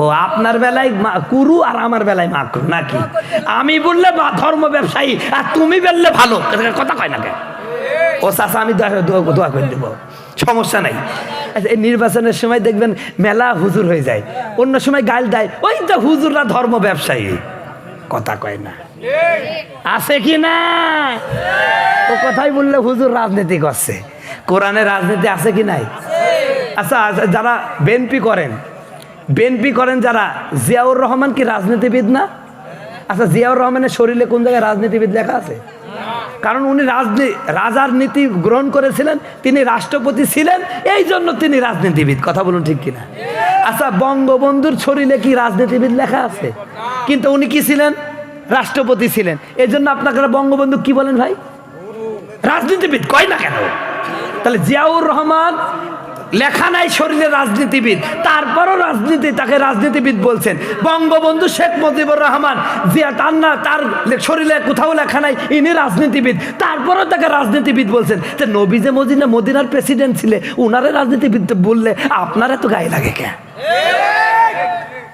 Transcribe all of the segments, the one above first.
ও আপনার বেলায় কুরু আর আমার বেলায় মাকরু নাকি? আমি বললে ধর্ম ব্যবসায়ী আর তুমি বললে ভালো। কথা কয় না কেন? ও চাষা আমি দোয়া করে দেবো। সমস্যা নাই। আচ্ছা এই নির্বাচনের সময় দেখবেন মেলা হুজুর হয়ে যায়। অন্য সময় গাল দেয় ওই তো হুজুররা ধর্ম ব্যবসায়ী। কথা কয় না। আছে কি না? ও কথাই বললে হুজুর রাজনীতি করছে। কোরআনে রাজনীতি আছে কি নাই? আচ্ছা আচ্ছা, যারা বেনপি করেন বেনপি করেন যারা, জিয়াউর রহমান কি রাজনীতিবিদ না? আচ্ছা জিয়াউর রহমানের শরীরে কোন জায়গায় রাজনীতিবিদ লেখা আছে? কারণ উনি রাজনীতি রাজার নীতি গ্রহণ করেছিলেন, তিনি রাষ্ট্রপতি ছিলেন, এই জন্য তিনি রাজনীতিবিদ। কথা বলুন ঠিক কিনা? আচ্ছা বঙ্গবন্ধুর শরীরে কি রাজনীতিবিদ লেখা আছে? কিন্তু উনি কি ছিলেন? রাষ্ট্রপতি ছিলেন। এই জন্য আপনাকে বঙ্গবন্ধু কি বলেন ভাই? রাজনীতিবিদ, কয় না কেন? তাহলে জিয়াউর রহমান লেখা নাই শরীরে রাজনীতিবিদ। তারপরও রাজনীতি তাকে রাজনীতিবিদ বলছেন। বঙ্গবন্ধু শেখ মুজিবুর রহমান জিয়া তার তার শরীরে কোথাও লেখা নাই, ইনি রাজনীতিবিদ। তারপরও তাকে রাজনীতিবিদ বলছেন। যে নবী যে মদিনা মদিনার প্রেসিডেন্ট ছিলে, উনারে রাজনীতিবিদ বললে আপনার এত গায়ে লাগে কে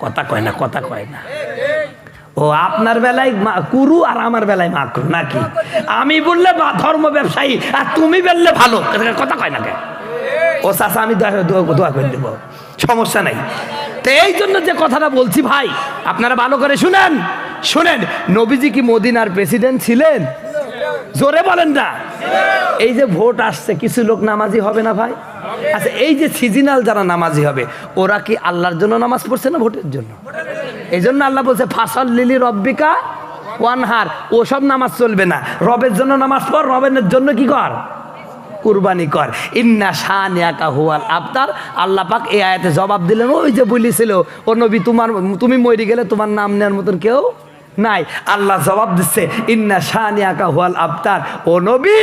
কথা কয় না, কথা কয় না। ও, আপনার বেলায় কুরু আর আমার বেলায় মাকরু, নাকি? আমি বললে ধর্ম ব্যবসায়ী, আর তুমি বললে ভালো। কথা কয় না কেন? ও চাষা আমি দোয়া করে দেবো। সমস্যা নাই। তো এই জন্য যে কথাটা বলছি ভাই, আপনারা ভালো করে শুনেন। শুনেন, নবীজি কি মদিনার প্রেসিডেন্ট ছিলেন? জোরে বলেন না। এই যে ভোট আসছে, কিছু লোক নামাজি হবে না ভাই? আচ্ছা এই যে সিজনাল যারা নামাজি হবে, ওরা কি আল্লাহর জন্য নামাজ পড়ছে না ভোটের জন্য? এই জন্য আল্লাহ বলছে, ফাসল লিলি রব্বিকা ওয়ানহার। ওসব নামাজ চলবে না। রবের জন্য নামাজ পড়, রবের জন্য কি কর? কুরবানি কর। ইন্না শানিয়াকা হুয়াল আবতার। আল্লাহ পাক এই আয়াতে জবাব দিলেন, ওই যে বলেছিল, ও নবী তোমার, তুমি মরে গেলে তোমার নাম নেওয়ার মতন কেউ নাই। আল্লাহ জবাব দিচ্ছে, ইন্না শানিয়াকা হুয়াল আবতার। ও নবী,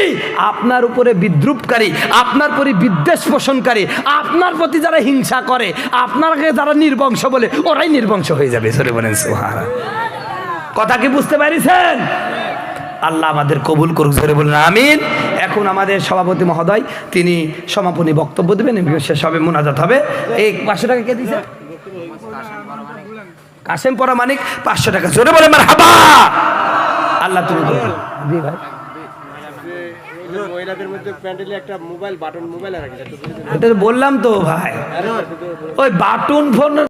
আপনার উপরে বিদ্রুপকারী, আপনার প্রতি বিদ্বেষ পোষণকারী, আপনার প্রতি যারা হিংসা করে, আপনাকে যারা নির্বংশ বলে, ওরাই নির্বংশ হয়ে যাবে। সরে বলেন সুহারা কথা কি বুঝতে পারিছেন? আল্লাহ আমাদের কবুল করুক, জোরে বলেন, আমিন। এখন আমাদের সভাপতি মহোদয় তিনি সমাপনী বক্তব্য দেবেন শেষ হবে মোনাজাত হবে। এই পাঁচশো টাকা কে দিয়েছে? কাশেম পরা মানিক পাঁচশো টাকা। জোরে বলে আমার হাবা আল্লাহ তুমি জি ভাই। বললাম তো ভাই। ওই বাটন ফোন